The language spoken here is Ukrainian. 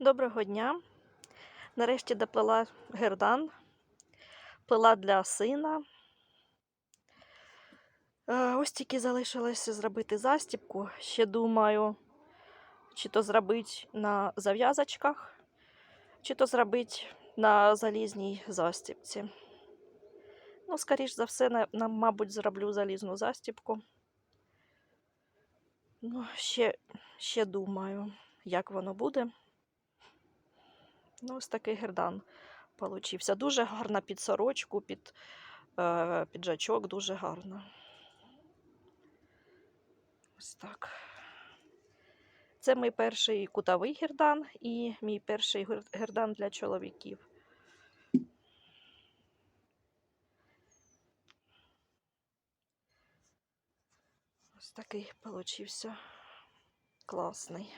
Доброго дня. Нарешті доплела гердан, плела для сина. Е, Ось тільки залишилося зробити застібку. Ще думаю, чи то зробити на зав'язочках, чи то зробити на залізній застібці. Ну, скоріш за все, на, на, мабуть, зроблю залізну застібку. Ну, ще, ще думаю, як воно буде. Ну, ось такий гердан получився. Дуже гарна під сорочку, під е, піджачок, дуже гарно. Ось так. Це мій перший кутовий гердан і мій перший гер- гердан для чоловіків. Ось такий получився класний.